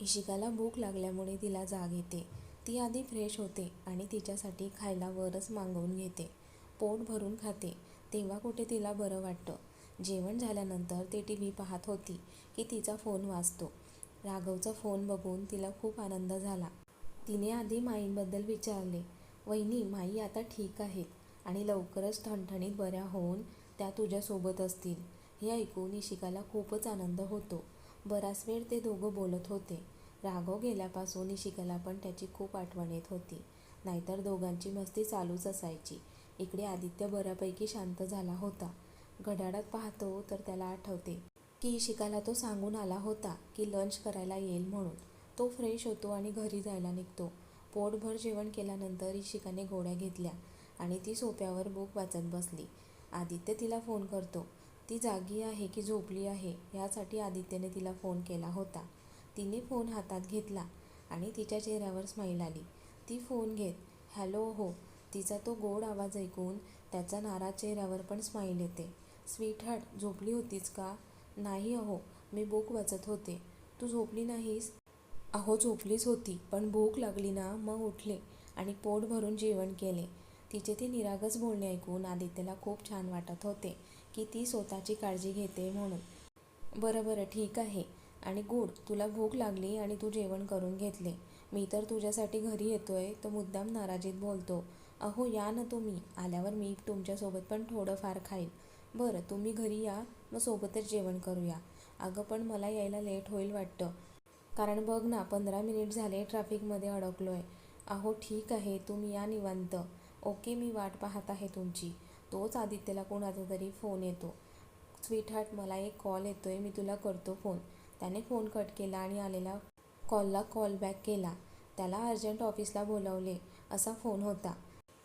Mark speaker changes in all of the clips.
Speaker 1: इशिकाला भूक लागल्यामुळे तिला जाग येते. ती आधी फ्रेश होते आणि तिच्यासाठी खायला वरच मागवून घेते. पोट भरून खाते. तेव्हा कुठे तिला बरं वाटतं. जेवण झाल्यानंतर ती टी व्ही पाहत होती की तिचा फोन वाजतो. राघवचा फोन बघून तिला खूप आनंद झाला. तिने आधी माईंबद्दल विचारले वहिनी माई आता ठीक आहेत आणि लवकरच ठणठणीत बऱ्या होऊन त्या तुझ्यासोबत असतील. हे ऐकून इशिकाला खूपच आनंद होतो. बराच वेळ ते दोघं बोलत होते. राघव गेल्यापासून इशिकाला पण त्याची खूप आठवण येत होती. नाहीतर दोघांची मस्ती चालूच असायची. इकडे आदित्य बऱ्यापैकी शांत झाला होता. घड्याळात पाहतो तर त्याला आठवते की इशिकाला तो सांगून आला होता की लंच करायला येईल म्हणून. तो फ्रेश होतो आणि घरी जायला निघतो. पोटभर जेवण केल्यानंतर इशिकाने गोळ्या घेतल्या आणि ती सोप्यावर बुक वाचत बसली. आदित्य तिला फोन करतो. ती जागी आहे की झोपली आहे यासाठी आदित्यने तिला फोन केला होता. तिने फोन हातात घेतला आणि तिच्या चेहऱ्यावर स्माईल आली. ती फोन घेत हॅलो हो. तिचा तो गोड आवाज ऐकून त्याचा नाराज चेहऱ्यावर पण स्माईल येते. स्वीट हार्ट झोपली होतीस का? नाही अहो. मी बुक वाचत होते. तू झोपली नाहीस? अहो झोपलीच होती पण भूक लागली ना. मग उठले आणि पोट भरून जेवण केले. तिचे ते निरागस बोलणे ऐकून आदित्यला खूप छान वाटत होते की ती स्वतःची काळजी घेते म्हणून. बरं बरं ठीक आहे. आणि गुड तुला भूक लागली आणि तू जेवण करून घेतले. मी तर तुझ्यासाठी घरी येतोय तो मुद्दाम नाराजीत बोलतो. अहो या ना तुम्ही. आल्यावर मी तुमच्यासोबत पण थोडंफार खाईल बरं तुम्ही घरी या मग सोबतच जेवण करूया. अगं पण मला यायला लेट होईल वाटतं. कारण बघ ना पंधरा मिनिट झाले ट्रॅफिकमध्ये अडकलो आहे अहो ठीक आहे तुम्ही या निवांत. ओके मी वाट पाहत आहे तुमची. तोच आदित्यला कोणाचा तरी फोन येतो. स्वीटहार्ट मला एक कॉल येतो आहे मी तुला करतो फोन. त्याने फोन कट केला आणि आलेला कॉलला कॉल बॅक केला. त्याला अर्जंट ऑफिसला बोलावले. असा फोन होता.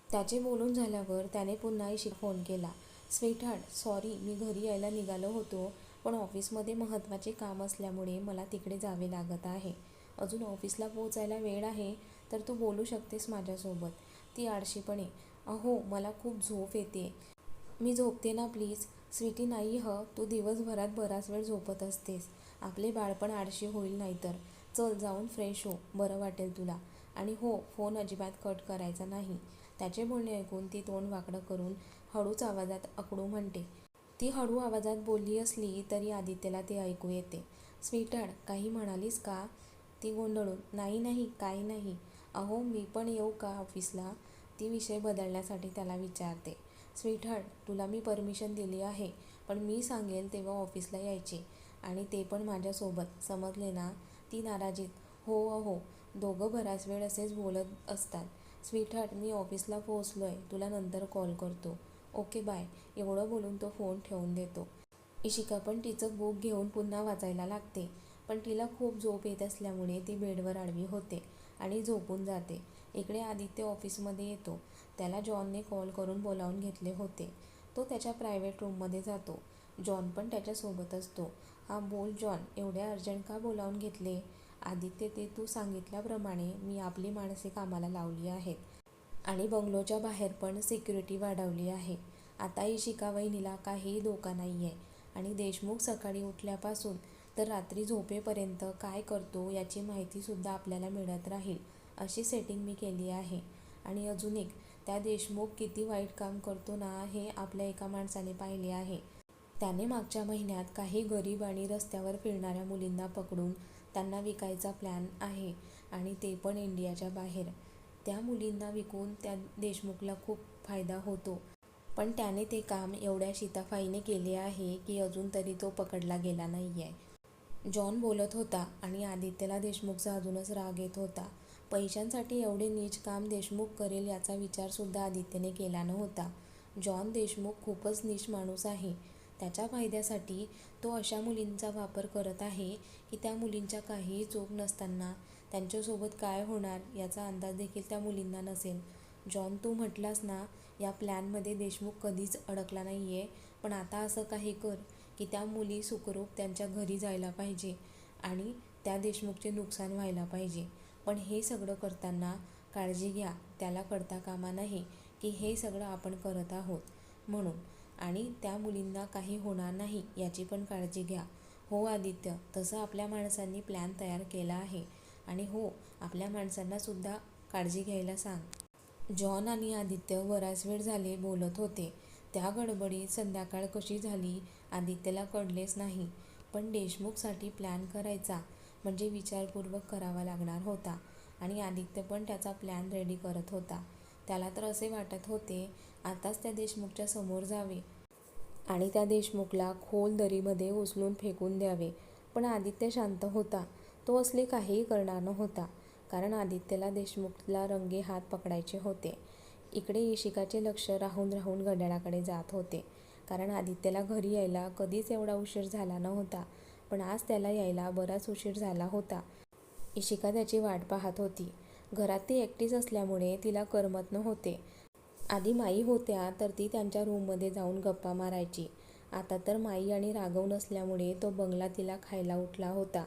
Speaker 1: त्याचे बोलून झाल्यावर त्याने पुन्हा इशी फोन केला. स्वीटहार्ट सॉरी मी घरी यायला निघालो होतो पण ऑफिसमध्ये महत्त्वाचे काम असल्यामुळे मला तिकडे जावे लागत आहे. अजून ऑफिसला पोचायला वेळ आहे तर तू बोलू शकतेस माझ्यासोबत. ती आळशीपणे अहो मला खूप झोप येते. मी झोपते ना प्लीज. स्वीटी नाही ह. तू दिवसभरात बराच वेळ झोपत असतेस. आपले बाळपण आळशी होईल नाहीतर. चल जाऊन फ्रेश हो. बरं वाटेल तुला. आणि हो फोन अजिबात कट करायचा नाही. त्याचे बोलणे ऐकून ती तोंड वाकडं करून हळूच आवाजात अकडू म्हणते. ती हळू आवाजात बोलली असली तरी आदित्यला ते ऐकू येते. स्वीटार्ड काही म्हणालीस का? ती गोंधळून. नाही नाही काही नाही. अहो मी पण येऊ का ऑफिसला? ती विषय बदलण्यासाठी त्याला विचारते. स्वीटहार्ट तुला मी परमिशन दिली आहे पण मी सांगेल तेव्हा ऑफिसला यायचे. आणि ते पण माझ्यासोबत समजले ना? ती नाराजीत हो अहो दोघं बराच वेळ असेच बोलत असतात. स्वीटहार्ट मी ऑफिसला पोहोचलो आहे तुला नंतर कॉल करतो. Okay bye. एवढं बोलून तो फोन ठेवून देतो. इशिका पण तिचं बुक घेऊन पुन्हा वाचायला लागते. पण तिला खूप झोप येत असल्यामुळे ती बेडवर आडवी होते. आणि झोपून जाते. इकडे आदित्य ऑफिसमध्ये येतो. त्याला जॉनने कॉल करून बोलावून घेतले होते. तो त्याच्या प्रायव्हेट रूममध्ये जातो. जॉन पण त्याच्यासोबत असतो. हा बोल जॉन एवढ्या अर्जंट का बोलावून घेतले? आदित्य ते तू सांगितल्याप्रमाणे मी आपली माणसे कामाला लावली आहेत. आणि बंगलोच्या बाहेर पण सिक्युरिटी वाढवली आहे. आताही शिका वहिनीला काहीही धोका नाही आहे आणि देशमुख सकाळी उठल्यापासून तर रात्री झोपेपर्यंत काय करतो याची माहितीसुद्धा आपल्याला मिळत राहील अशी सेटिंग मी केली आहे. आणि अजून एक त्या देशमुख किती वाईट काम करतो ना हे आपल्या एका माणसाने पाहिले आहे. त्याने मागच्या महिन्यात काही गरीब आणि रस्त्यावर फिरणाऱ्या मुलींना पकडून त्यांना विकायचा प्लॅन आहे आणि ते पण इंडियाच्या बाहेर. त्या मुलींना विकून त्या देशमुखला खूप फायदा होतो. पण त्याने ते काम एवढ्या शिताफाईने केले आहे की अजून तरी तो पकडला गेला नाही आहे जॉन बोलत होता आणि आदित्यला देशमुखचा अजूनच राग येत होता. पैशांसाठी एवढे नीच काम देशमुख करेल याचा विचारसुद्धा आदित्यने केला नव्हता. जॉन देशमुख खूपच नीच माणूस आहे. त्याच्या फायद्यासाठी तो अशा मुलींचा वापर करत आहे की त्या मुलींच्या काहीही चूक नसताना त्यांच्यासोबत काय होणार याचा अंदाज देखील त्या मुलींना नसेल. जॉन तू म्हटलास ना या प्लॅनमध्ये देशमुख कधीच अडकला नाही आहे पण आता असं काही कर. की त्या मुली सुखरूप त्यांच्या घरी जायला पाहिजे आणि त्या देशमुखचे नुकसान व्हायला पाहिजे. पण हे सगळं करताना काळजी घ्या. त्याला कळता कामा नाही की हे सगळं आपण करत आहोत म्हणून. आणि त्या मुलींना काही होणार नाही याची पण काळजी घ्या. हो आदित्य तसं आपल्या माणसांनी प्लॅन तयार केला आहे. आणि हो आपल्या माणसांनासुद्धा काळजी घ्यायला सांग. जॉन आणि आदित्य बराच वेळ झाले बोलत होते. त्या गडबडीत संध्याकाळ कशी झाली? आदित्यला कळलेच नाही. पण देशमुखसाठी प्लॅन करायचा म्हणजे विचारपूर्वक करावा लागणार होता आणि आदित्य पण त्याचा प्लॅन रेडी करत होता. त्याला तर असे वाटत होते आताच त्या देशमुखच्या समोर जावे आणि त्या देशमुखला खोल दरीमध्ये उचलून फेकून द्यावे. पण आदित्य शांत होता. तो असले काहीही करणार नव्हता कारण आदित्यला देशमुखला रंगे हात पकडायचे होते. इकडे इशिकाचे लक्ष राहून राहून घड्याळाकडे जात होते. कारण आदित्यला घरी यायला कधीच एवढा उशीर झाला नव्हता पण आज त्याला यायला बराच उशीर झाला होता. इशिका त्याची वाट पाहत होती. घरात ती एकटीच असल्यामुळे तिला करमत नव्हते. आधी माई होत्या तर ती त्यांच्या रूममध्ये जाऊन गप्पा मारायची. आता तर माई आणि राघव नसल्यामुळे तो बंगला तिला खायला उठला होता.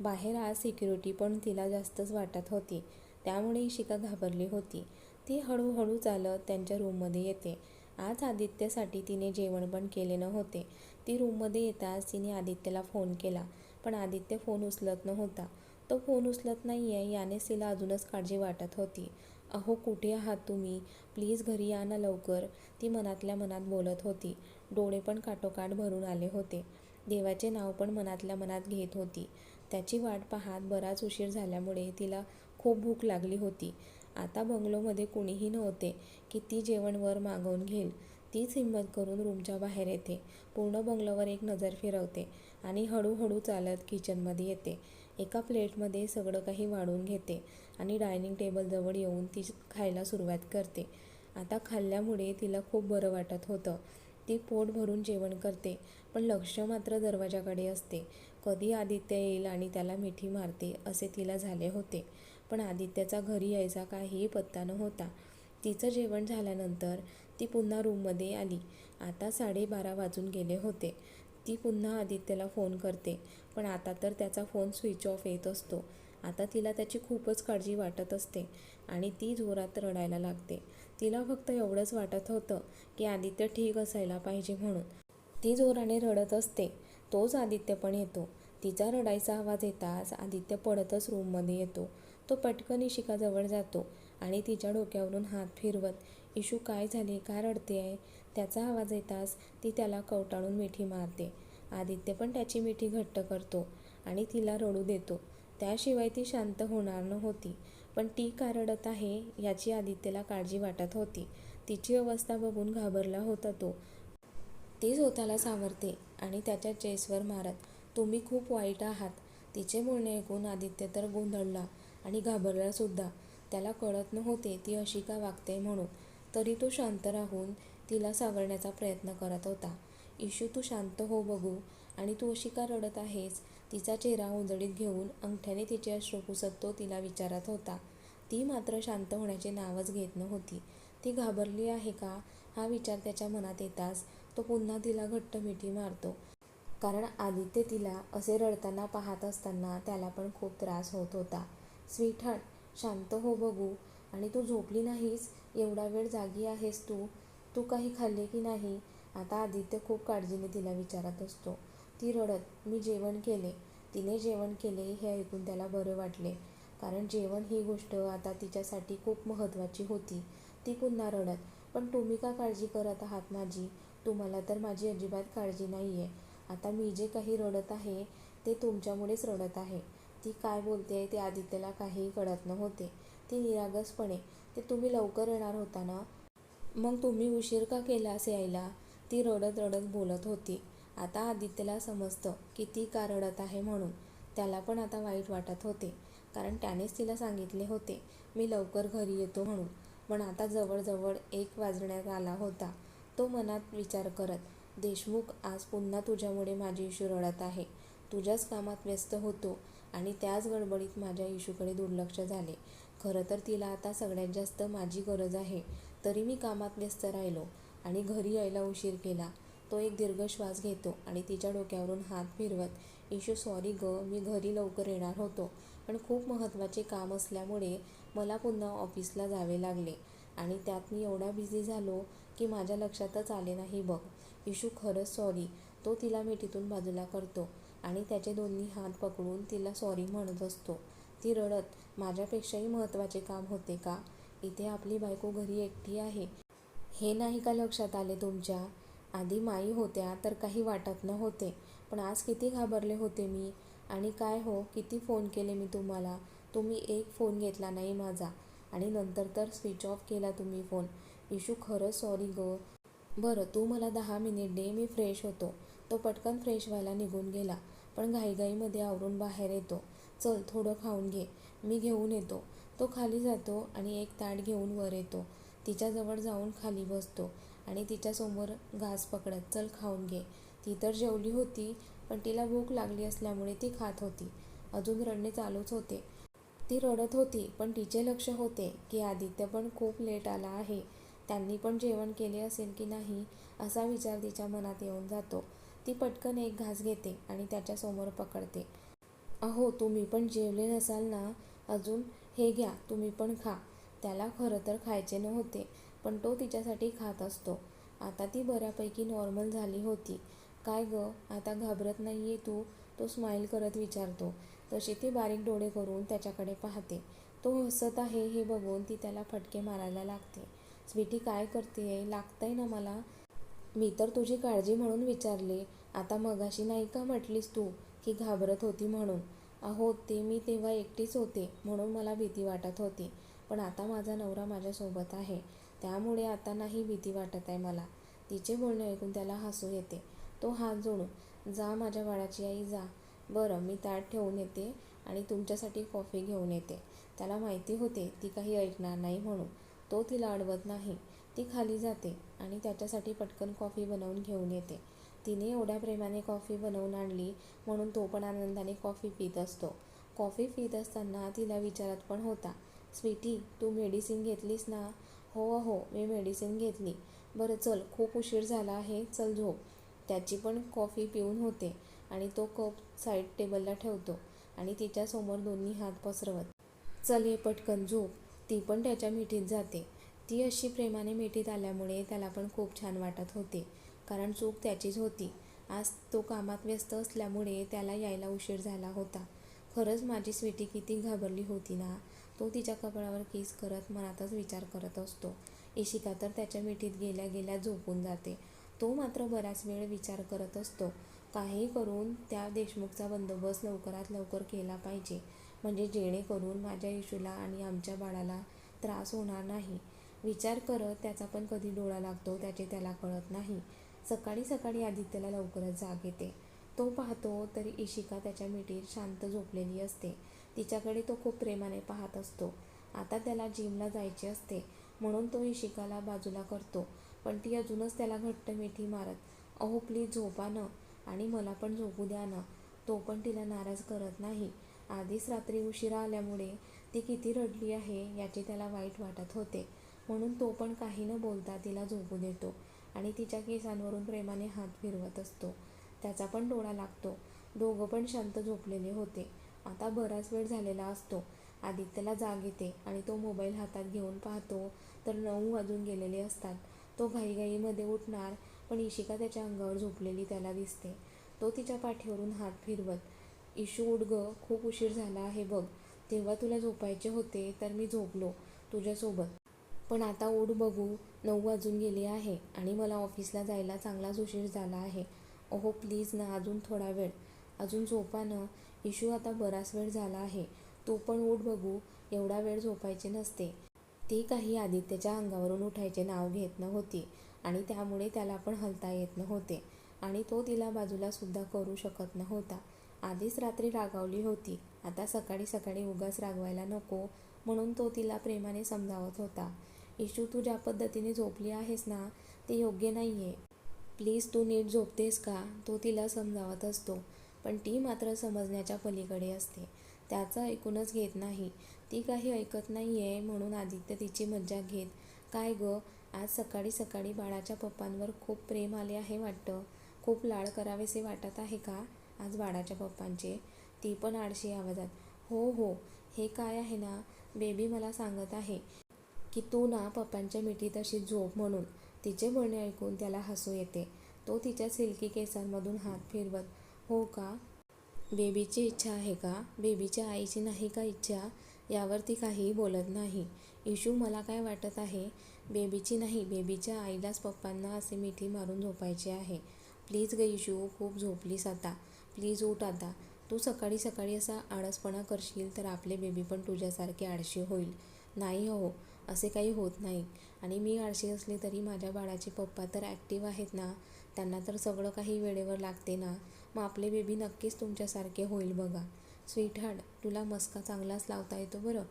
Speaker 1: बाहेर आज सिक्युरिटी पण तिला जास्तच वाटत होती. त्यामुळे इशिका घाबरली होती. ती हळूहळू चालत त्यांच्या रूममध्ये येते. आज आदित्यसाठी तिने जेवण पण केले नव्हते. ती रूममध्ये येताच तिने आदित्यला फोन केला पण आदित्य फोन उचलत नव्हता. तो फोन उचलत नाही आहे यानेच तिला अजूनच काळजी वाटत होती. अहो कुठे आहात तुम्ही? प्लीज घरी या ना लवकर ती मनातल्या मनात बोलत होती. डोळे पण काठोकाठ भरून आले होते. देवाचे नाव पण मनातल्या मनात घेत होती. त्याची वाट पाहत बराच उशीर झाल्यामुळे तिला खूप भूक लागली होती. आता बंगलोमध्ये कुणीही नव्हते की ती जेवण वर मागवून घेईल. तीच हिंमत करून रूमच्या बाहेर येते. पूर्ण बंगलोवर एक नजर फिरवते आणि हळूहळू चालत किचनमध्ये येते. एका प्लेटमध्ये सगळं काही वाढून घेते आणि डायनिंग टेबलजवळ येऊन ती खायला सुरुवात करते. आता खाल्ल्यामुळे तिला खूप बरं वाटत होतं. ती पोट भरून जेवण करते पण लक्ष मात्र दरवाजाकडे असते. कधी आदित्य येईल आणि त्याला मिठी मारते असे तिला झाले होते. पण आदित्यचा घरी यायचा काहीही पत्ता नव्हता. तिचं जेवण झाल्यानंतर ती पुन्हा रूममध्ये आली. आता साडेबारा वाजून गेले होते. ती पुन्हा आदित्यला फोन करते पण आता तर त्याचा फोन स्विच ऑफ येत असतो. आता तिला त्याची खूपच काळजी वाटत असते आणि ती जोरात रडायला लागते. तिला फक्त एवढंच वाटत होतं की आदित्य ठीक असायला पाहिजे म्हणून. ती जोराने रडत असते. तोच आदित्य पण येतो. तिचा रडायचा आवाज येताच आदित्य पडतच रूममध्ये येतो. तो पटकन इशिकाजवळ जातो आणि तिच्या डोक्यावरून हात फिरवत इशू काय झाले? का रडते आहे? त्याचा आवाज येताच ती त्याला कवटाळून मिठी मारते. आदित्य पण त्याची मिठी घट्ट करतो आणि तिला रडू देतो. त्याशिवाय ती शांत होणार नव्हती. पण ती का रडत आहे याची आदित्यला काळजी वाटत होती. तिची अवस्था बघून घाबरला होता तो. ती स्वतःला सावरते आणि त्याच्या चेसवर मारत तुम्ही खूप वाईट आहात. तिचे बोलणे ऐकून आदित्य तर गोंधळला. आणि घाबरलासुद्धा. त्याला कळत नव्हते ती अशी का वागते म्हणून. तरी तो शांत राहून तिला सावरण्याचा प्रयत्न करत होता. इशू तू शांत हो बघू. आणि तू अशी का रडत आहेस तिचा चेहरा उजळीत घेऊन अंगठ्याने तिचे अश्रू पुसत तो तिला विचारत होता. ती मात्र शांत होण्याचे नावच घेत नव्हती. ती घाबरली आहे का हा विचार त्याच्या मनात येताच तो पुन्हा तिला घट्ट मिठी मारतो. कारण आदित्य तिला असे रडताना पाहत असताना त्याला पण खूप त्रास होत होता. स्वीटहार्ट शांत हो बघू. आणि तू झोपली नाहीस? एवढा वेळ जागी आहेस तू? तू काही खाल्ले की नाही? आता आदित्य खूप काळजीने तिला विचारत असतो. ती रडत मी जेवण केले. तिने जेवण केले हे ऐकून त्याला बरे वाटले. कारण जेवण ही गोष्ट आता तिच्यासाठी खूप महत्त्वाची होती. ती पुन्हा रडत पण तुम्ही का काळजी करत आहात माझी? तुम्हाला तर माझी अजिबात काळजी नाही आहे आता मी जे काही रडत आहे ते तुमच्यामुळेच रडत आहे. ती काय बोलते आहे ते आदित्यला काहीही कळत नव्हते. ती निरागसपणे ते तुम्ही लवकर येणार होता ना? मग तुम्ही उशीर का केला असे यायला? ती रडत रडत बोलत होती. आता आदित्यला समजतं की ती का रडत आहे म्हणून त्याला पण आता वाईट वाटत होते. कारण त्यानेच तिला सांगितले होते मी लवकर घरी येतो म्हणून. पण आता जवळजवळ एक वाजण्यात आला होता. तो मनात विचार करत देशमुख आज पुन्हा तुझ्यामुळे माझी इशू रडत आहे. तुझ्याच कामात व्यस्त होतो. आणि त्याच गडबडीत माझ्या इशूकडे दुर्लक्ष झाले. खरं तर तिला आता सगळ्यात जास्त माझी गरज आहे. तरी मी कामात व्यस्त राहिलो आणि घरी यायला उशीर केला. तो एक दीर्घ श्वास घेतो आणि तिच्या डोक्यावरून हात फिरवत इशू सॉरी ग मी घरी लवकर येणार होतो. पण खूप महत्त्वाचे काम असल्यामुळे मला पुन्हा ऑफिसला जावे लागले आणि त्यात मी एवढा बिझी झालो की माझ्या लक्षातच आले नाही बघ. इशू खरंच सॉरी. तो तिला मिठीतून बाजूला करतो. आणि त्याचे दोन्ही हात पकडून तिला सॉरी म्हणत असतो. ती रडत माझ्यापेक्षाही महत्त्वाचे काम होते का? इथे आपली बायको घरी एकटी आहे. हे नाही का लक्षात आले तुमच्या? आधी माई होत्या तर काही वाटत नव्हते पण आज किती घाबरले होते मी. आणि काय हो किती फोन केले मी तुम्हाला? तुम्ही एक फोन घेतला नाही माझा. आणि नंतर तर स्विच ऑफ केला तुम्ही फोन. इशू खरंच सॉरी ग. बरं तू मला दहा मिनिट दे मी फ्रेश होतो. तो पटकन फ्रेश व्हायला निघून गेला. पण घाईघाईमध्ये आवरून बाहेर येतो. चल थोडं खाऊन घे. मी घेऊन येतो. तो खाली जातो आणि एक ताट घेऊन वर येतो. तिच्याजवळ जाऊन खाली बसतो आणि तिच्यासमोर घास पकडत चल खाऊन घे. ती तर जेवली होती पण तिला भूक लागली असल्यामुळे ती खात होती. अजून रडणे चालूच होते. ती रडत होती पण तिचे लक्ष होते की आदित्य पण खूप लेट आला आहे. त्यांनी पण जेवण केले असेल की नाही असा विचार तिच्या मनात येऊन जातो. ती पटकन एक घास घेते आणि त्याच्यासमोर पकडते. अहो तुम्ही पण जेवले नसाल ना? अजून हे घ्या तुम्ही पण खा. त्याला खरं तर खायचे नव्हते पण तो तिच्यासाठी खात असतो. आता ती बऱ्यापैकी नॉर्मल झाली होती. काय ग आता घाबरत नाही आहे तू? तो स्माईल करत विचारतो. तशी ती बारीक डोळे करून त्याच्याकडे पाहते. तो हसत आहे हे बघून ती त्याला फटके मारायला लागते. स्वीटी काय करते लागतंय ना मला? मी तर तुझी काळजी म्हणून विचारले. आता मगाशी नाही का म्हटलीस तू की घाबरत होती म्हणून? अहो ते मी तेव्हा एकटीच होते म्हणून मला भीती वाटत होती. पण आता माझा नवरा माझ्यासोबत आहे. त्यामुळे आता नाही भीती वाटत आहे मला. तिचे बोलणे ऐकून त्याला हसू येते. तो हात जोडून जा माझ्या बाळाची आई जा. बरं मी ताट ठेवून येते आणि तुमच्यासाठी कॉफी घेऊन येते. त्याला माहिती होते ती काही ऐकणार नाही म्हणून. तो तिला अडवत नाही. ती खाली जाते आणि त्याच्यासाठी पटकन कॉफी बनवून घेऊन येते. तिने एवढ्या प्रेमाने कॉफी बनवून आणली म्हणून तो पण आनंदाने कॉफी पित असतो. कॉफी पित असताना तिला विचारत पण होता स्वीटी तू मेडिसिन घेतलीस ना? हो हो मी मेडिसिन घेतली. बरं चल खूप उशीर झाला आहे चल झोप. त्याची पण कॉफी पिऊन होते आणि तो कप साईड टेबलला ठेवतो आणि तिच्यासमोर दोन्ही हात पसरवत. चल ये पटकन झोप. ती पण त्याच्या मिठीत जाते. ती अशी प्रेमाने मिठीत आल्यामुळे त्याला पण खूप छान वाटत होते. कारण चूक त्याचीच होती. आज तो कामात व्यस्त असल्यामुळे त्याला यायला उशीर झाला होता. खरंच माझी स्वीटी किती घाबरली होती ना. तो तिच्या कपाळावर किस करत मनातच विचार करत असतो. इशिका तर त्याच्या मिठीत गेल्या गेल्या झोपून जाते. तो मात्र बराच वेळ विचार करत असतो. काही करून त्या देशमुखचा बंदोबस्त लवकरात लवकर केला पाहिजे. म्हणजे जेणेकरून माझ्या येशूला आणि आमच्या बाळाला त्रास होणार नाही. विचार करत त्याचा पण कधी डोळा लागतो त्याचे त्याला कळत नाही. सकाळी सकाळी आदित्यला लवकरच जाग येते. तो पाहतो तरी इशिका त्याच्या मिठीत शांत झोपलेली असते. तिच्याकडे तो खूप प्रेमाने पाहत असतो. आता त्याला जिमला जायचे असते म्हणून तो इशिकाला बाजूला करतो. पण ती अजूनच त्याला घट्ट मिठी मारत अहो प्लीज झोपा ना. आणि मला पण झोपू द्या ना. तो पण तिला नाराज करत नाही. आधीच रात्री उशिरा आल्यामुळे ती किती रडली आहे याचे त्याला वाईट वाटत होते. म्हणून तो पण काही न बोलता तिला झोपू देतो. आणि तिच्या केसांवरून प्रेमाने हात फिरवत असतो. त्याचा पण डोळा लागतो. दोघं पण शांत झोपलेले होते. आता बराच वेळ झालेला असतो. आदित्यला जाग येते आणि तो मोबाईल हातात घेऊन पाहतो तर नऊ वाजून गेलेले असतात. तो घाईघाईमध्ये उठणार पण इशिका त्याच्या अंगावर झोपलेली त्याला दिसते. तो तिच्या पाठीवरून हात फिरवत इशू उठ ग खूप उशीर झाला आहे बघ. तेव्हा तुला झोपायचे होते तर मी झोपलो तुझ्यासोबत. पण आता उठ बघू. नऊ वाजून गेले आहे आणि मला ऑफिसला जायला चांगलाच उशीर झाला आहे. अहो प्लीज ना अजून थोडा वेळ. अजून झोपा ना. इशू आता बराच वेळ झाला आहे. तू पण उठ बघू. एवढा वेळ झोपायचे नसते. ती काही आदित्यच्या अंगावरून उठायचे नाव घेत नव्हती आणि त्यामुळे त्याला पण हलता येत नव्हते आणि तो तिला बाजूला सुद्धा करू शकत नव्हता. आधीच रात्री रागावली होती. आता सकाळी सकाळी उगाच रागवायला नको म्हणून तो तिला प्रेमाने समजावत होता. इशू तू ज्या पद्धतीने झोपली आहेस ना ते योग्य नाही आहे प्लीज तू नीट झोपतेस का? तो तिला समजावत असतो पण ती मात्र समजण्याच्या पलीकडे असते. त्याचं ऐकूनच घेत नाही. ती काही ऐकत नाही आहे म्हणून आदित्य तिची मज्जा घेत काय गं आज सकाळी सकाळी बाळाच्या पप्पांवर खूप प्रेम आले आहे वाटतं? खूप लाड करावेसे वाटत आहे का? आज बाळाच्या पप्पांचे. ती पण आळशी आवाजात हो हो हे काय आहे ना? बेबी मला सांगत आहे. की तू ना पप्पांच्या मिठीत अशी झोप म्हणून तिचे बोलणे ऐकून त्याला हसू येते. तो तिच्या सिल्की केसांमधून हात फिरवत हो का? बेबीची इच्छा आहे का? बेबीच्या आईची नाही का इच्छा? यावर ती काहीही बोलत नाही. इशू मला काय वाटत आहे? बेबीची नाही बेबीच्या आईलाच पप्पांना असे मिठी मारून झोपायचे आहे. प्लीज ग इशू खूप झोपलीस आता. प्लीज उठ आता. तू सकाळी सकाळी असा आळसपणा करशील तर आपले बेबी पण तुझ्यासारखे आळशी होईल. नाही हो. असे काही होत नाही. आणि मी आळशी असले तरी माझ्या बाळाचे पप्पा तर ॲक्टिव्ह आहेत ना. त्यांना तर सगळं काही वेळेवर लागते ना. मग आपले बेबी नक्कीच तुमच्यासारखे होईल बघा. स्वीटहार्ट तुला मस्का चांगलाच लावता येतो बरं.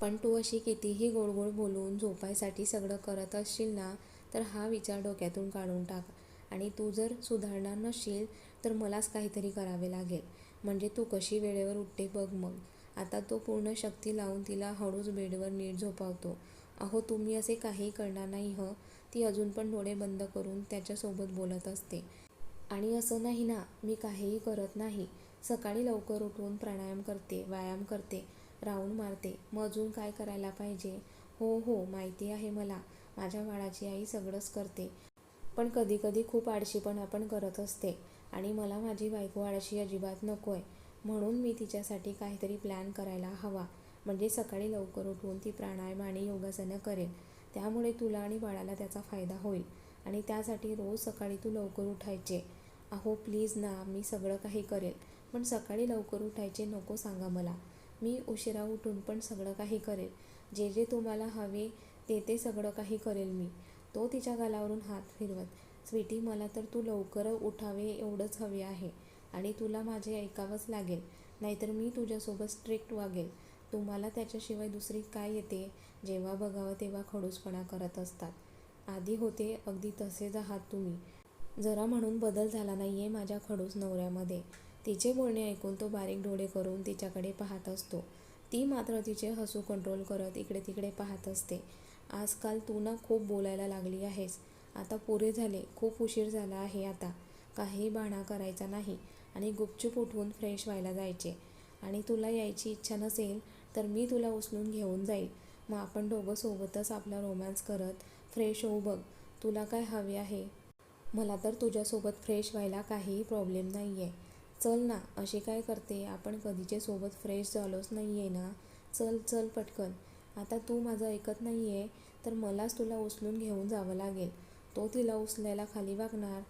Speaker 1: पण तू अशी कितीही गोडगोड बोलून झोपायसाठी सगळं करत असशील ना तर हा विचार डोक्यातून काढून टाक. आणि तू जर सुधारणार नसशील तर मलाच काहीतरी करावे लागेल. म्हणजे तू कशी वेळेवर उठते बघ मग. आता तो पूर्ण शक्ती लावून तिला हळूच बेडवर नीट झोपावतो. अहो तुम्ही असे काही करणार नाही ह ती अजून पण डोळे बंद करून त्याच्यासोबत बोलत असते. आणि असं नाही ना मी काहीही करत नाही. सकाळी लवकर उठून प्राणायाम करते व्यायाम करते राऊंड मारते. मग अजून काय करायला पाहिजे हो हो माहिती आहे मला. माझ्या बाळाची आई सगळंच करते. पण कधीकधी खूप आळशीपणा पण करत असते. आणि मला माझी बायको आळशी अजिबात नको आहे म्हणून मी तिच्यासाठी काहीतरी प्लॅन करायला हवा. म्हणजे सकाळी लवकर उठून ती प्राणायाम आणि योगासनं करेल. त्यामुळे तुला आणि बाळाला त्याचा फायदा होईल. आणि त्यासाठी रोज सकाळी तू लवकर उठायचे. अहो प्लीज ना मी सगळं काही करेल. पण सकाळी लवकर उठायचे नको सांगा मला. मी उशिरा उठून पण सगळं काही करेल. जे जे तुम्हाला हवे ते ते सगळं काही करेल मी. तो तिच्या गालावरून हात फिरवत स्वीटी मला तर तू लवकर उठावे एवढंच हवे आहे. आणि तुला माझे ऐकावंच लागेल. नाहीतर मी तुझ्यासोबत स्ट्रिक्ट वागेल तुम्हाला त्याच्याशिवाय दुसरी काय येते? जेव्हा बघावं तेव्हा खडूसपणा करत असतात. आधी होते अगदी तसेच आहात तुम्ही. जरा म्हणून बदल झाला नाही आहे माझ्या खडूस नवऱ्यामध्ये. तिचे बोलणे ऐकून तो बारीक डोळे करून तिच्याकडे पाहत असतो. ती मात्र तिचे हसू कंट्रोल करत इकडे तिकडे पाहत असते. आजकाल तू ना खूप बोलायला लागली आहेस. आता पुरे झाले खूप उशीर झाला आहे आता. काही बाणा करायचा नाही. आणि गुपचूप उठवून फ्रेश व्हायला जायचे. आणि तुला यायची इच्छा नसेल तर मी तुला उचलून घेऊन जाईल. मग आपण दोघं सोबतच आपला रोमॅन्स करत फ्रेश होऊ बघ. तुला काय हवे आहे? मला तर तुझ्यासोबत फ्रेश व्हायला काहीही प्रॉब्लेम नाही आहे चल ना अशी काय करते? आपण कधीचे सोबत फ्रेश झालोच नाही आहे ना? चल चल पटकन. आता तू माझं ऐकत नाही आहे तर मलाच तुला उचलून घेऊन जावं लागेल. तो तिला उचलायला खाली वागणार.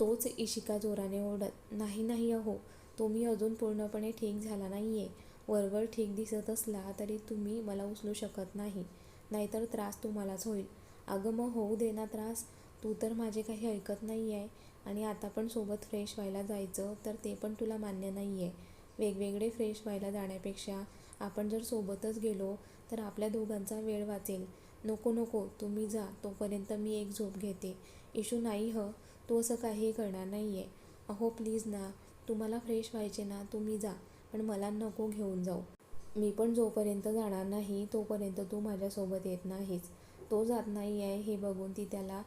Speaker 1: तोच इशिका जोराने ओढत नाही नाही अहो तुम्ही अजून पूर्णपणे ठीक झाला नाही आहे वरवर ठीक दिसत असला तरी तुम्ही मला उचलू शकत नाही नाहीतर त्रास तुम्हालाच होईल. अगं मग होऊ दे ना त्रास तू तर माझे काही ऐकत नाही आहे आणि आता पण सोबत फ्रेश व्हायला जायचं तर ते पण तुला मान्य नाही आहे वेगवेगळे फ्रेश व्हायला जाण्यापेक्षा आपण जर सोबतच गेलो तर आपल्या दोघांचा वेळ वाचेल. नको नको तुम्ही जा तोपर्यंत मी एक झोप घेते. इशू नाही ह. तो असं काही करणार नाही आहे अहो प्लीज ना तुम्हाला फ्रेश व्हायचे ना तुम्ही जा पण मला नको घेऊन जाऊ. मी पण जोपर्यंत जाणार नाही तोपर्यंत तू माझ्यासोबत येत नाहीस. तो जात नाही आहे हे बघून ती त्याला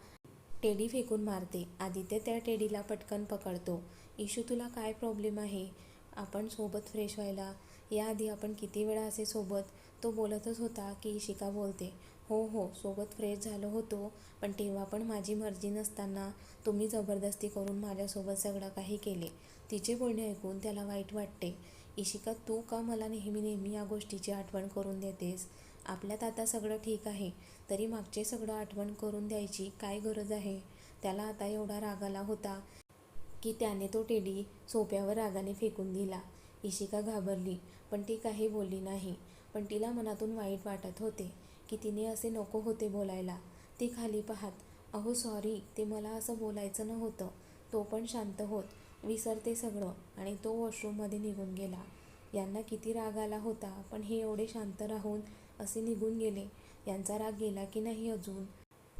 Speaker 1: टेडी फेकून मारते. आदित्य त्या टेडीला पटकन पकडतो. इशू तुला काय प्रॉब्लेम आहे? आपण सोबत फ्रेश व्हायला. याआधी आपण किती वेळा असे सोबत? तो बोलतच होता की इशिका बोलते. हो हो सोबत फ्रेश झालो होतो. पण तेव्हा पण माझी मर्जी नसताना तुम्ही जबरदस्ती करून माझ्यासोबत सगळं काही केले. तिचे बोलणे ऐकून त्याला वाईट वाटते. इशिका तू का मला नेहमी नेहमी या गोष्टीची आठवण करून देतेस? आपल्यात आता सगळं ठीक आहे. तरी मागचे सगळं आठवण करून द्यायची काय गरज आहे त्याला आता एवढा राग आला होता की त्याने तो टेडी सोप्यावर रागाने फेकून दिला. इशिका घाबरली पण ती काही बोलली नाही. पण तिला मनातून वाईट वाटत होते. की तिने असे नको होते बोलायला. ती खाली पाहत अहो सॉरी ते मला असं बोलायचं नव्हतं. तो पण शांत होत विसरते सगळं आणि तो वॉशरूममध्ये निघून गेला. यांना किती राग आला होता पण हे एवढे शांत राहून असे निघून गेले. यांचा राग गेला की नाही अजून?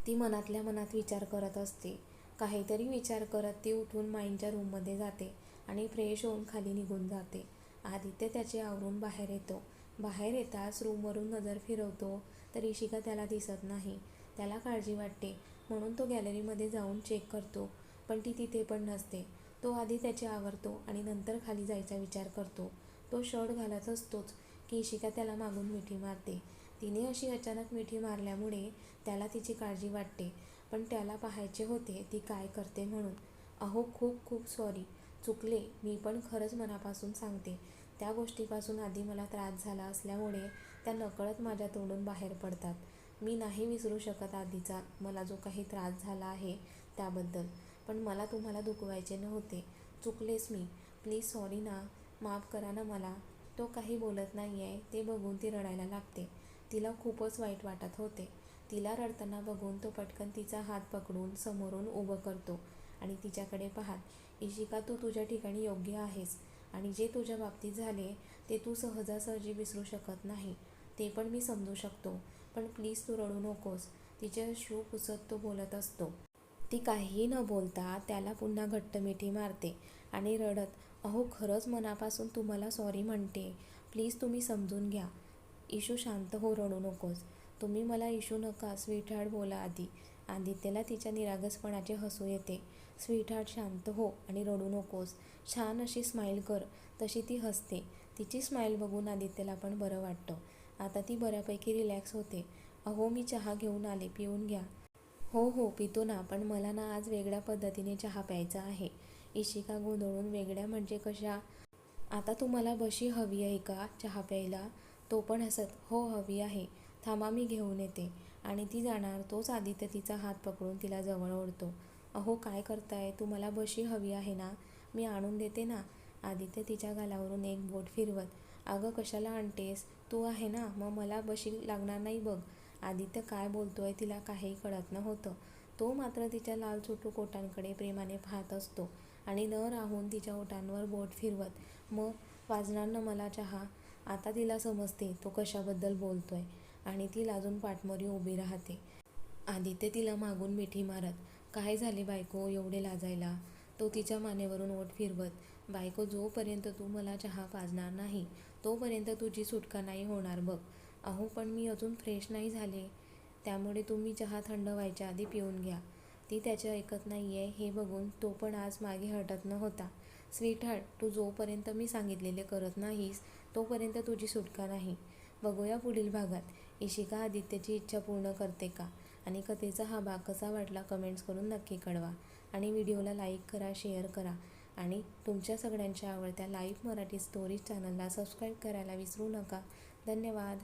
Speaker 1: ती मनातल्या मनात विचार करत असते. काहीतरी विचार करत ती उठून माईंच्या रूममध्ये जाते आणि फ्रेश होऊन खाली निघून जाते. आदित्य त्याचे आवरून बाहेर येतो. बाहेर येताच रूमवरून नजर फिरवतो. तर इशिका त्याला दिसत नाही. त्याला काळजी वाटते. म्हणून तो गॅलरीमध्ये जाऊन चेक करतो. पण ती तिथे पण नसते. तो आधी त्याचे आवरतो आणि नंतर खाली जायचा विचार करतो. तो शर्ट घालत असतोच की इशिका त्याला मागून मिठी मारते. तिने अशी अचानक मिठी मारल्यामुळे त्याला तिची काळजी वाटते. पण त्याला पाहायचे होते ती काय करते म्हणून. अहो खूप खूप सॉरी चुकले. मी पण खरंच मनापासून सांगते. त्या गोष्टीपासून आधी मला त्रास झाला असल्यामुळे त्या नकळत माझ्या तोंडून बाहेर पडतात. मी नाही विसरू शकत आधीचा. मला जो काही त्रास झाला आहे त्याबद्दल. पण मला तुम्हाला दुखवायचे नव्हते. चुकलेच मी. प्लीज सॉरी ना. माफ करा ना मला. तो काही बोलत नाही आहे ते बघून ती रडायला लागते. तिला खूपच वाईट वाटत होते. तिला रडताना बघून तो पटकन तिचा हात पकडून समोरून उभं करतो आणि तिच्याकडे पाहत इशिका तू तुझ्या ठिकाणी योग्य आहेस आणि जे तुझ्या बाबतीत झाले ते तू सहजासहजी विसरू शकत नाही. ते पण मी समजू शकतो. पण प्लीज तू रडू नकोस. तिचे शू पुसत तो बोलत असतो. ती काहीही न बोलता त्याला पुन्हा घट्ट मिठी मारते आणि रडत अहो खरंच मनापासून तुम्हाला सॉरी म्हणते. प्लीज तुम्ही समजून घ्या. इशू शांत हो रडू नकोस. तुम्ही मला इशू नका स्वीटहार्ट बोला आधी. आदित्यला तिच्या निरागसपणाचे हसू येते. स्वीटहार्ट शांत हो आणि रडू नकोस. छान अशी स्माईल कर. तशी ती हसते. तिची स्माईल बघून आदित्यला पण बरं वाटतं. आता ती बऱ्यापैकी रिलॅक्स होते. अहो मी चहा घेऊन आले पिऊन घ्या. हो हो पितो ना पण मला ना आज वेगळ्या पद्धतीने चहा प्यायचा आहे. इशिका गोंधळून वेगळ्या म्हणजे कशा? आता तुम्हाला बशी हवी आहे का चहा प्यायला? तो पण हसत हो हवी आहे. थांबा मी घेऊन येते. आणि ती जाणार तोच आदित्य तिचा हात पकडून तिला जवळ ओढतो. अहो काय करताय? तुम्हाला बशी हवी आहे ना? मी आणून देते ना? आदित्य तिच्या गालावरून एक बोट फिरवत अगं कशाला आणतेस? तू आहे ना? मग मला बशी लागणार नाही बघ. आदित्य काय बोलतोय तिला काही कळत नव्हतं. तो मात्र तिच्या लाल सुटू कोटांकडे प्रेमाने पाहत असतो आणि न राहून तिच्या ओटांवर बोट फिरवत मग वाजणार ना मला चहा? आता तिला समजते तो कशाबद्दल बोलतोय. आणि ती लाजून पाठमोरी उभी राहते. आदित्य तिला मागून मिठी मारत काय झाले बायको एवढे लाजायला? तो तिच्या मानेवरून ओठ फिरवत बायको जोपर्यंत तू मला चहा पाजणार नाही तोपर्यंत तुझी सुटका नाही होणार बघ. अहो पण मी अजून फ्रेश नाही झाले. त्यामुळे तुम्ही चहा थंड व्हायच्या आधी पिऊन घ्या. ती त्याचे ऐकत नाही आहे हे बघून तो पण आज मागे हटत नव्हता. स्वीटहार्ट तू जोपर्यंत मी सांगितलेले करत नाहीस तोपर्यंत तुझी सुटका नाही. बघूया पुढील भागात. इशिका आदित्यची इच्छा पूर्ण करते का? आणि कथेचा हा भाग कसा वाटला कमेंट्स करून नक्की कळवा. आणि व्हिडिओला लाईक करा शेअर करा आणि तुमच्या सगळ्यांच्या आवडत्या लाईव्ह मराठी स्टोरीज चॅनलला सबस्क्राईब करायला विसरू नका. धन्यवाद.